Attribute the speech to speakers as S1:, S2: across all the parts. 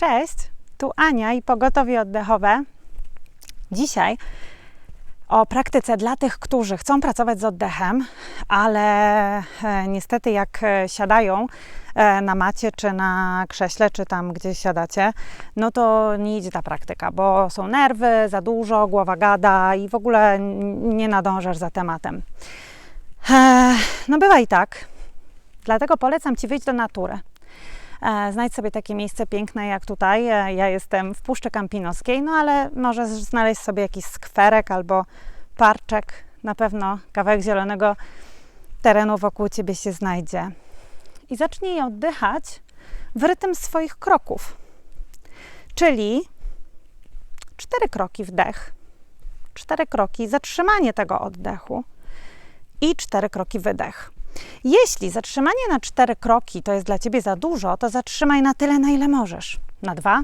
S1: Cześć, tu Ania i pogotowie oddechowe. Dzisiaj o praktyce dla tych, którzy chcą pracować z oddechem, ale e, niestety jak e, siadają e, na macie, czy na krześle, czy tam gdzieś siadacie, no to nie idzie ta praktyka, bo są nerwy, za dużo, głowa gada i w ogóle nie nadążasz za tematem. No bywa i tak. Dlatego polecam Ci wyjść do natury. E, Znajdź sobie takie miejsce piękne jak tutaj. E, Ja jestem w Puszczy Kampinoskiej, no ale możesz znaleźć sobie jakiś skwerek albo parczek. Na pewno kawałek zielonego terenu wokół Ciebie się znajdzie. I zacznij oddychać w rytm swoich kroków. Czyli cztery kroki wdech, cztery kroki zatrzymanie tego oddechu i cztery kroki wydech. Jeśli zatrzymanie na cztery kroki to jest dla ciebie za dużo, to zatrzymaj na tyle, na ile możesz. Na dwa.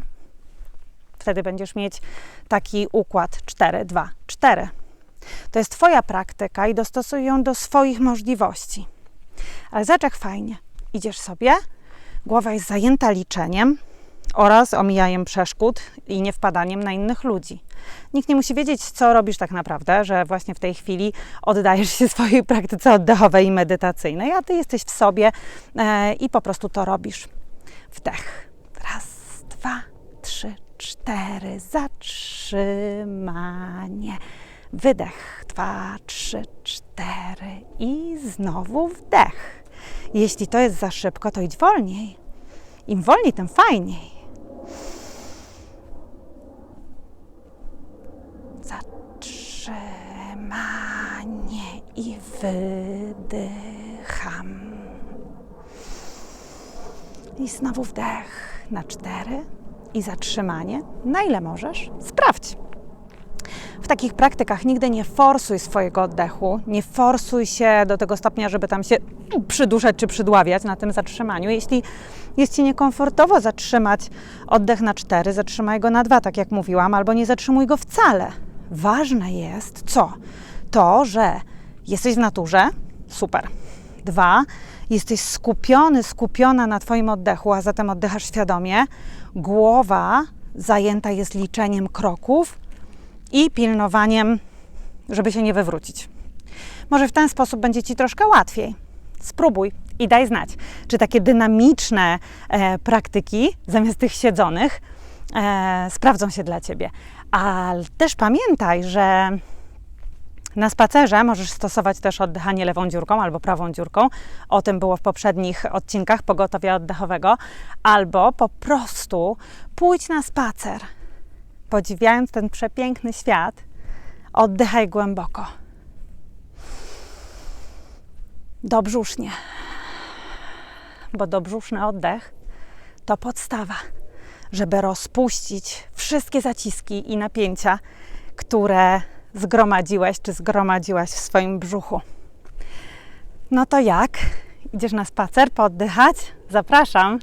S1: Wtedy będziesz mieć taki układ 4, 2, 4. To jest Twoja praktyka i dostosuj ją do swoich możliwości. Ale zaczek fajnie. Idziesz sobie, głowa jest zajęta liczeniem oraz omijaniem przeszkód i nie wpadaniem na innych ludzi. Nikt nie musi wiedzieć, co robisz tak naprawdę, że właśnie w tej chwili oddajesz się swojej praktyce oddechowej i medytacyjnej, a ty jesteś w sobie e, i po prostu to robisz. Wdech. Raz, dwa, trzy, cztery. Zatrzymanie. Wydech. Dwa, trzy, cztery. I znowu wdech. Jeśli to jest za szybko, to idź wolniej. Im wolniej, tym fajniej. I wydycham. I znowu wdech na cztery i zatrzymanie. Na ile możesz? Sprawdź. W takich praktykach nigdy nie forsuj swojego oddechu, nie forsuj się do tego stopnia, żeby tam się przyduszać czy przydławiać na tym zatrzymaniu. Jeśli jest Ci niekomfortowo zatrzymać oddech na cztery, zatrzymaj go na dwa, tak jak mówiłam, albo nie zatrzymuj go wcale. Ważne jest co? To, że jesteś w naturze, super. Dwa, jesteś skupiony, skupiona na Twoim oddechu, a zatem oddychasz świadomie. Głowa zajęta jest liczeniem kroków i pilnowaniem, żeby się nie wywrócić. Może w ten sposób będzie Ci troszkę łatwiej. Spróbuj i daj znać, czy takie dynamiczne e, praktyki zamiast tych siedzonych e, sprawdzą się dla Ciebie. Ale też pamiętaj, że na spacerze możesz stosować też oddychanie lewą dziurką albo prawą dziurką. O tym było w poprzednich odcinkach pogotowia oddechowego. Albo po prostu pójdź na spacer, podziwiając ten przepiękny świat. Oddychaj głęboko. Dobrzusznie. Bo dobrzuszny oddech to podstawa, żeby rozpuścić wszystkie zaciski i napięcia, które zgromadziłeś czy zgromadziłaś w swoim brzuchu. No to jak? Idziesz na spacer, pooddychać? Zapraszam.